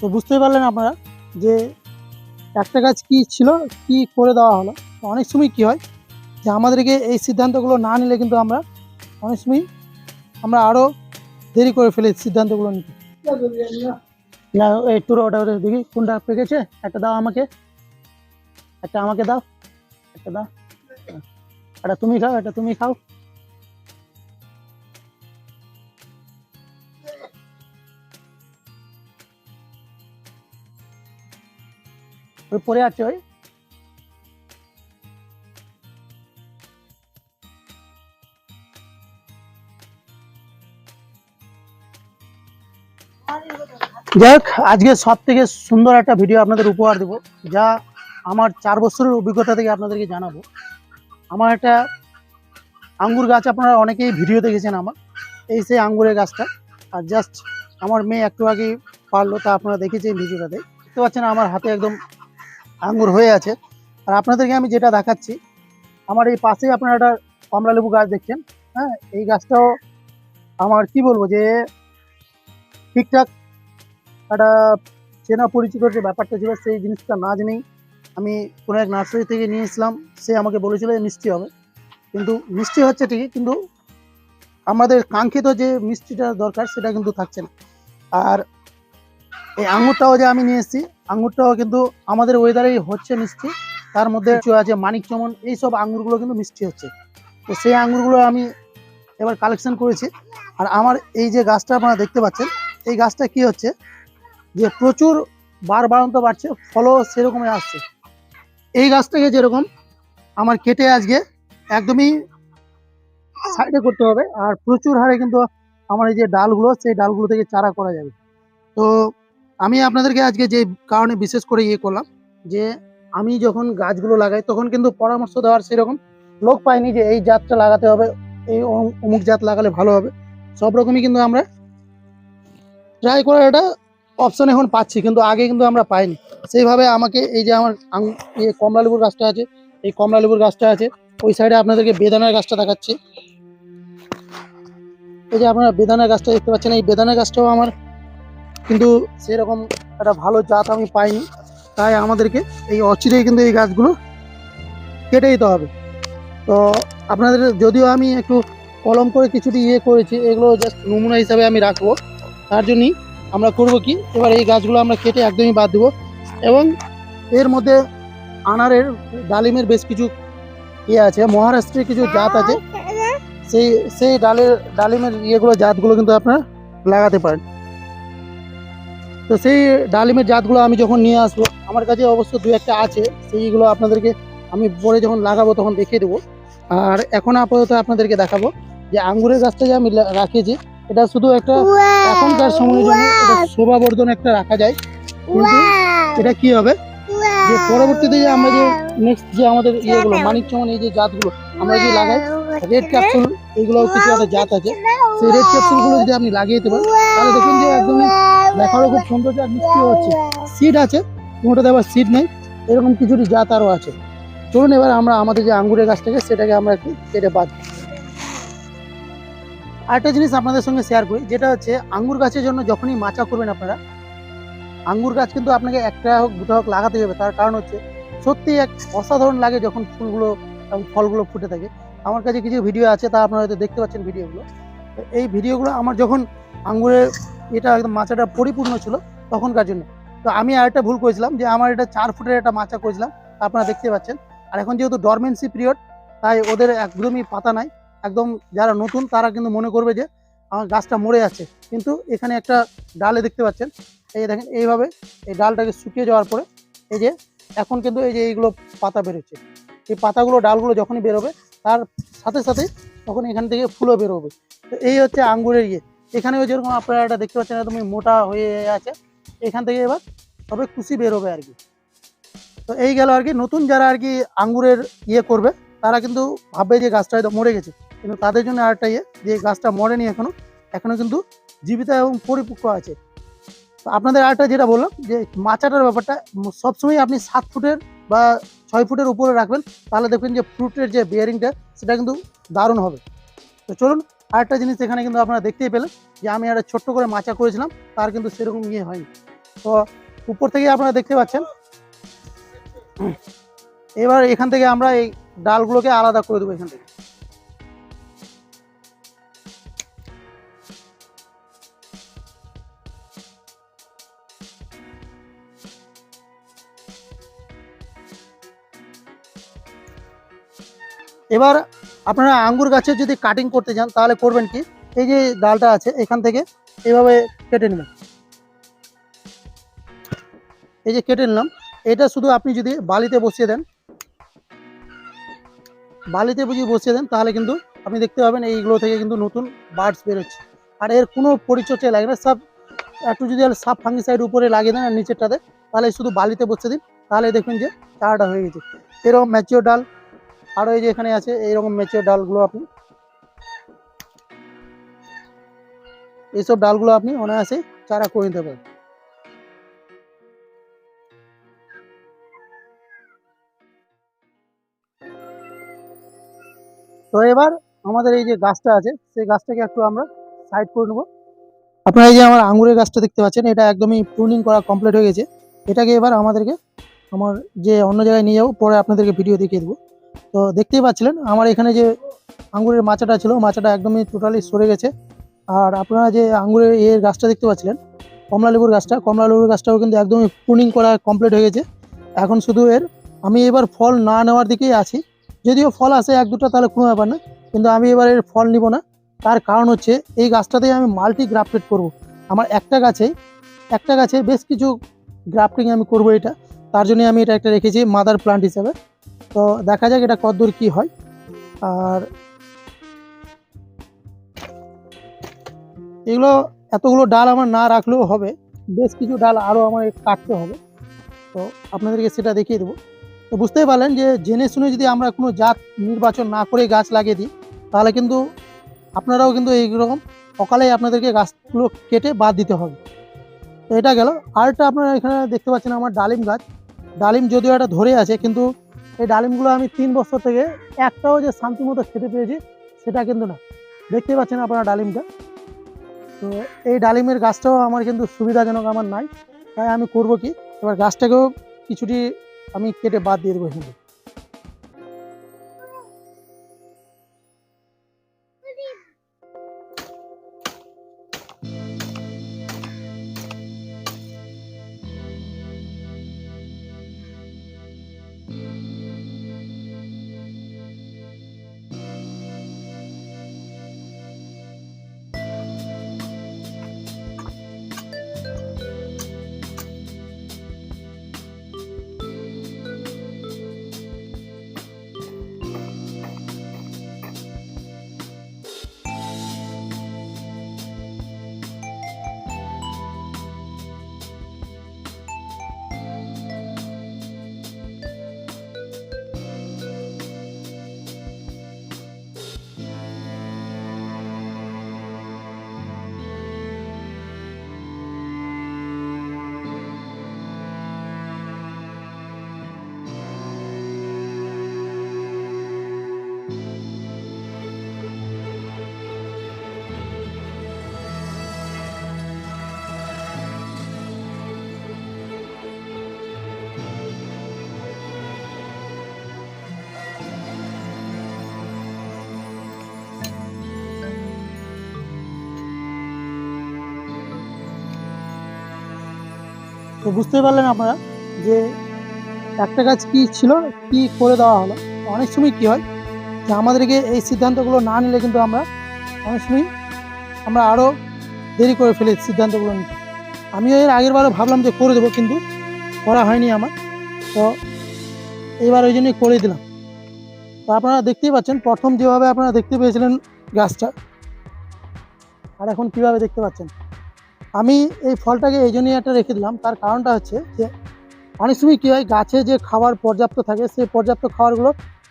তো বুঝতেই পারলেন আপনারা যে একটা গাছ কি ছিল, কি করে দেওয়া হলো। অনেক সময় কি হয় যে আমাদেরকে এই সিদ্ধান্তগুলো না নিলে কিন্তু আমরা অনেক সময় আমরা আরও দেরি করে ফেলি সিদ্ধান্তগুলো নিতে। না, এই তোর ওটা ওটা দেখি কোনটা পেকেছে? একটা দাও আমাকে। একটা আমাকে দাও। একটা দাও। এটা তুমি খাও এটা তুমি খাও। ওই পরে আছে ওই। যাই আজকে সব থেকে সুন্দর একটা ভিডিও আপনাদের উপহার দেব, যা আমার চার বছরের অভিজ্ঞতা থেকে আপনাদেরকে জানাব। আমার একটা আঙ্গুর গাছ আপনারা অনেকেই ভিডিও দেখেছেন আমার, এই সেই আঙ্গুরের গাছটা। আর জাস্ট আমার মেয়ে একটু আগে পারল, তা আপনারা দেখেছেন ভিডিওটাতে দেখতে পাচ্ছেন আমার হাতে একদম আঙ্গুর হয়ে আছে। আর আপনাদেরকে আমি যেটা দেখাচ্ছি, আমার এই পাশেই আপনারা একটা কমলালেবু গাছ দেখছেন হ্যাঁ? এই গাছটাও আমার কি বলব যে ঠিকঠাক একটা চেনা পরিচিত যে ব্যাপারটা ছিল, সেই জিনিসটা না জেনেই আমি কোনো এক নার্সারি থেকে নিয়ে নিয়েছিলাম সে আমাকে বলেছিল যে মিষ্টি হবে। কিন্তু মিষ্টি হচ্ছে ঠিকই, কিন্তু আমাদের কাঙ্ক্ষিত যে মিষ্টিটা দরকার সেটা কিন্তু থাকছে না। আর এই আঙুরটাও যে আমি নিয়ে এসেছি আঙুরটাও কিন্তু আমাদের ওয়েদারেই হচ্ছে মিষ্টি। তার মধ্যে আছে মানিক চমন, এইসব আঙুরগুলো কিন্তু মিষ্টি হচ্ছে। তো সেই আঙুরগুলো আমি এবার কালেকশন করেছি। আর আমার এই যে গাছটা আপনারা দেখতে পাচ্ছেন, এই গাছটা কি হচ্ছে যে প্রচুর বার বাড়ন্ত বাড়ছে, ফলও সেরকমই আসছে। এই গাছটাকে যেরকম আমার কেটে আজকে একদমই সাইডে করতে হবে, আর প্রচুর হারে কিন্তু আমার এই যে ডালগুলো, সেই ডালগুলো থেকে চারা করা যাবে। তো আমি আপনাদেরকে আজকে যে কারণে বিশেষ করে ইয়ে করলাম, যে আমি যখন গাছগুলো লাগাই তখন কিন্তু পরামর্শ দেওয়ার সেরকম লোক পাইনি যে এই জাতটা লাগাতে হবে, এই অমুক- জাত লাগালে ভালো হবে। সব রকমই কিন্তু আমরা ট্রাই করার একটা অপশন এখন পাচ্ছি, কিন্তু আগে কিন্তু আমরা পাইনি। সেইভাবে আমাকে এই যে আমার আং- ইয়ে কমলা লেবুর গাছটা আছে, এই কমলা লেবুর গাছটা আছে, ওই সাইডে আপনাদেরকে বেদানার গাছটা দেখাচ্ছি। এই যে আপনারা বেদানার গাছটা দেখতে পাচ্ছেন, এই বেদানার গাছটাও আমার কিন্তু সেরকম একটা ভালো জাত আমি পাইনি। তাই আমাদেরকে এই অচিরেই কিন্তু এই গাছগুলো কেটে দিতে হবে। তো আপনাদের যদিও আমি একটু কলম করে কিছুটি ইয়ে করেছি এগুলো জাস্ট নমুনা হিসাবে আমি রাখব। তার জন্যই আমরা করব কি এবার এই গাছগুলো আমরা কেটে একদমই বাদ দেবো। এবং এর মধ্যে আনারের ডালিমের বেশ কিছু ইয়ে আছে মহারাষ্ট্রের কিছু জাত আছে। সেই সেই ডালের ডালিমের ইয়েগুলো জাতগুলো কিন্তু আপনারা লাগাতে পারেন। তো সেই ডালিমের জাতগুলো আমি যখন নিয়ে আসব আমার কাছে অবশ্য দু একটা আছে সেইগুলো আপনাদেরকে আমি পরে যখন লাগাবো তখন দেখিয়ে দেবো। আর এখন আপাতত আপনাদেরকে দেখাবো যে আঙ্গুরের গাছটা যে আমি রাখিয়েছি এটা শুধু একটা এখনকার সময়ের জন্য এটা শোভাবর্ধন একটা রাখা যায়। কিন্তু এটা কি হবে? যে পরবর্তীতে যে আমরা যে নেক্সট যে আমাদের ইয়েগুলো মানিক চমন এই যে জাতগুলো আমরা যে লাগাই রেড ক্যাপসুল এইগুলো কিছু একটা জাত আছে। সেই রেড ক্যাপসুলগুলো যদি আপনি লাগিয়ে দিতে পারেন তাহলে দেখুন যে একদমই খুব সৌন্দর্য আর মিষ্টিও হচ্ছে। সিড আছে, কোনোটাতে আবার সিড নেই, এরকম কিছুটি জাত আরও আছে। চলুন এবার আমরা আমাদের যে আঙ্গুরের গাছটাকে সেটাকে আমরা একটু কেটে বাদ। আরেকটা জিনিস আপনাদের সঙ্গে শেয়ার করি, যেটা হচ্ছে আঙ্গুর গাছের জন্য যখনই মাচা করবেন আপনারা, আঙ্গুর গাছ কিন্তু আপনাকে একটা হোক দুটো হোক লাগাতে হবে তার কারণ হচ্ছে সত্যি এক অসাধারণ লাগে যখন ফুলগুলো এবং ফলগুলো ফুটে থাকে। আমার কাছে কিছু ভিডিও আছে, তা আপনারা হয়তো দেখতে পাচ্ছেন ভিডিওগুলো এই ভিডিওগুলো আমার যখন আঙ্গুরের এটা একদম মাচাটা পরিপূর্ণ ছিল তখনকার জন্য। তো আমি আরেকটা ভুল করেছিলাম যে আমার এটা চার ফুটের একটা মাচা করেছিলাম, আপনারা দেখতে পাচ্ছেন। আর এখন যেহেতু ডরমেন্সি পিরিয়ড তাই ওদের একদমই পাতা নাই। একদম যারা নতুন, তারা কিন্তু মনে করবে যে আমার গাছটা মরে যাচ্ছে। কিন্তু এখানে একটা ডালে দেখতে পাচ্ছেন, এই দেখেন, এইভাবে এই ডালটাকে শুকিয়ে যাওয়ার পরে এই যে এখন কিন্তু এই যে এইগুলো পাতা বেরোচ্ছে। এই পাতাগুলো, ডালগুলো যখনই বেরোবে, তার সাথে সাথে তখন এখান থেকে ফুলও বেরোবে। তো এই হচ্ছে আঙ্গুরের ইয়ে। এখানেও যেরকম আপনারা এটা দেখতে পাচ্ছেন, একদমই মোটা হয়ে আছে। এখান থেকে এবার তবে কুশি বেরোবে আর কি। তো এই গেল আর কি, নতুন যারা আর কি আঙ্গুরের ইয়ে করবে, তারা কিন্তু ভাববে যে গাছটা হয়তো মরে গেছে। কিন্তু তাদের জন্য আরেকটা ইয়ে যে গাছটা মরেনি এখনও এখনও কিন্তু জীবিত এবং পরিপক্ক আছে। তো আপনাদের আরেকটা যেটা বললাম, যে মাচাটার ব্যাপারটা, সবসময় আপনি সাত ফুটের বা ছয় ফুটের উপরে রাখবেন, তাহলে দেখবেন যে ফ্রুটের যে বিয়ারিংটা সেটা কিন্তু দারুণ হবে। তো চলুন, আরেকটা জিনিস এখানে কিন্তু আপনারা দেখতেই পেলেন, যে আমি একটা ছোট্ট করে মাচা করেছিলাম, তার কিন্তু সেরকম ইয়ে হয়নি। তো উপর থেকে আপনারা দেখতে পাচ্ছেন, এবার এখান থেকে আমরা এই ডালগুলোকে আলাদা করে দেবো এখান থেকে। এবার আপনারা আঙ্গুর গাছের যদি কাটিং করতে চান তাহলে করবেন কি? এই যে ডালটা আছে এখান থেকে এইভাবে কেটে নেবেন। এই যে কেটে নিলাম। এটা শুধু আপনি যদি বালিতে বসিয়ে দেন, বালিতে বুঝি বসিয়ে দেন, তাহলে কিন্তু আপনি দেখতে পাবেন এইগুলো থেকে কিন্তু নতুন বার্ডস বেরোচ্ছে। আর এর কোনো পরিচর্যা লাগে না, সব একটু যদি সাব ফাঙ্গিসাইড উপরে লাগিয়ে দেন আর নিচেরটাতে, তাহলে শুধু বালিতে বসিয়ে দিন, তাহলে দেখুন যে চারাটা হয়ে গেছে। এরকম ম্যাচিওর ডাল আরও এই যে এখানে আছে, এইরকম ম্যাচিওর ডালগুলো আপনি এইসব ডালগুলো আপনি অনায়াসে চারা করে নিতে পারেন। তো এবার আমাদের এই যে গাছটা আছে, সেই গাছটাকে একটু আমরা সাইড করে নেব। আপনারা এই যে আমার আঙুরের গাছটা দেখতে পাচ্ছেন, এটা একদমই প্রুনিং করা কমপ্লিট হয়ে গেছে। এটাকে এবার আমাদেরকে, আমার যে অন্য জায়গায় নিয়ে যাব, পরে আপনাদেরকে ভিডিও দেখিয়ে দেবো। তো দেখতেই পাচ্ছিলেন, আমার এখানে যে আঙ্গুরের মাচাটা ছিল, মাচাটা একদমই টোটালি সরে গেছে। আর আপনারা যে আঙ্গুরের এর গাছটা দেখতে পাচ্ছিলেন কমলা লেবুর গাছটা কমলা লেবুর গাছটাও কিন্তু একদমই প্রুনিং করা কমপ্লিট হয়ে গেছে। এখন শুধু এর, আমি এবার ফল না নেওয়ার দিকেই আছি। যদিও ফল আসে এক দুটো, তাহলে কোনো ব্যাপার না, কিন্তু আমি এবার এর ফল নিব না। তার কারণ হচ্ছে, এই গাছটাতেই আমি মাল্টি গ্রাফটেড করব। আমার একটা গাছেই একটা গাছে বেশ কিছু গ্রাফটিং আমি করব এটা। তার জন্য আমি এটা একটা রেখেছি মাদার প্লান্ট হিসাবে। তো দেখা যাক এটা কতদূর কি হয়। আর এগুলো, এতগুলো ডাল আমার না রাখলেও হবে। বেশ কিছু ডাল আরও আমার কাটতে হবে। তো আপনাদেরকে সেটা দেখিয়ে দেবো। তো বুঝতেই পারলেন যে, জেনে শুনে যদি আমরা কোনো জাত নির্বাচন না করে গাছ লাগিয়ে দিই, তাহলে কিন্তু আপনারাও কিন্তু এইরকম সকালেই আপনাদেরকে গাছগুলো কেটে বাদ দিতে হবে। তো এটা গেল। আরেকটা আপনারা এখানে দেখতে পাচ্ছেন আমার ডালিম গাছ। ডালিম যদিও এটা ধরে আছে, কিন্তু এই ডালিমগুলো আমি তিন বছর থেকে একটাও যে শান্তি মতো খেতে পেয়েছি সেটা কিন্তু না। দেখতে পাচ্ছেন আপনারা ডালিমটা? তো এই ডালিমের গাছটাও আমার কিন্তু সুবিধাজনক আমার নাই, তাই আমি করব কি? এবার গাছটাকেও কিছুটি আমি কেটে বাদ দিয়ে দেবো এখানে। তো বুঝতে পারলেন আপনারা যে একটা গাছ কি ছিল, কি করে দেওয়া হলো। অনেক সময় কি হয় যে আমাদেরকে এই সিদ্ধান্তগুলো না নিলে কিন্তু আমরা অনেক সময় আমরা আরও দেরি করে ফেলি সিদ্ধান্তগুলো নিতে আমিও এর আগের বারে ভাবলাম যে করে দেবো কিন্তু করা হয়নি আমার। তো এবার ওই জন্যই করে দিলাম। তো আপনারা দেখতেই পাচ্ছেন, প্রথম যেভাবে আপনারা দেখতে পেয়েছিলেন গাছটা, আর এখন কীভাবে দেখতে পাচ্ছেন? আমি এই ফলটাকে এই জন্যই একটা রেখে দিলাম। তার কারণটা হচ্ছে যে, অনেক সময় কী হয়, গাছে যে খাবার পর্যাপ্ত থাকে সেই পর্যাপ্ত খাবারগুলো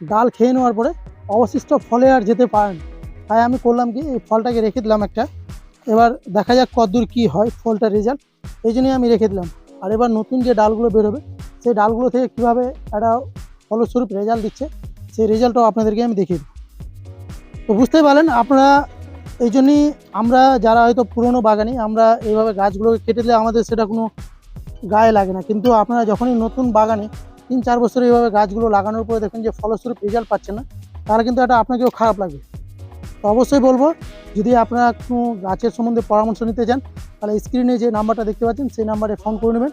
ডাল খেয়ে নেওয়ার পরে অবশিষ্ট ফলে আর যেতে পারে না। তাই আমি করলাম কি, এই ফলটাকে রেখে দিলাম একটা। এবার দেখা যাক কতদূর কী হয় ফলটার রেজাল্ট এই জন্যই আমি রেখে দিলাম। আর এবার নতুন যে ডালগুলো বেরোবে, সেই ডালগুলো থেকে কীভাবে একটা ফলস্বরূপ রেজাল্ট দিচ্ছে, সেই রেজাল্টটাও আপনাদেরকে আমি দেখিয়ে দিই। তো বুঝতেই পারলেন, আপনারা এই জন্যই আমরা যারা হয়তো পুরনো বাগানি, আমরা এইভাবে গাছগুলোকে কেটে দিলে আমাদের সেটা কোনো গায়ে লাগে না। কিন্তু আপনারা যখনই নতুন বাগানে তিন চার বছর এইভাবে গাছগুলো লাগানোর পরে দেখেন যে ফলস্বরূপ রেজাল্ট পাচ্ছে না, তাহলে কিন্তু এটা আপনাকেও খারাপ লাগে তো অবশ্যই বলব, যদি আপনারা কোনো গাছের সম্বন্ধে পরামর্শ নিতে চান, তাহলে স্ক্রিনে যে নাম্বারটা দেখতে পাচ্ছেন, সেই নাম্বারে ফোন করে নেবেন।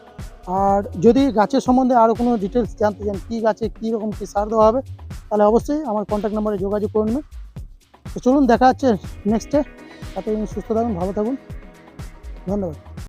আর যদি গাছের সম্বন্ধে আরও কোনো ডিটেলস জানতে চান, কী গাছে কী রকম কী সার দেওয়া হবে, তাহলে অবশ্যই আমার কন্ট্যাক্ট নাম্বারে যোগাযোগ করে নেবেন। তো চলুন দেখা হচ্ছে নেক্সটে এতদিন সুস্থ থাকুন ভালো থাকুন। ধন্যবাদ।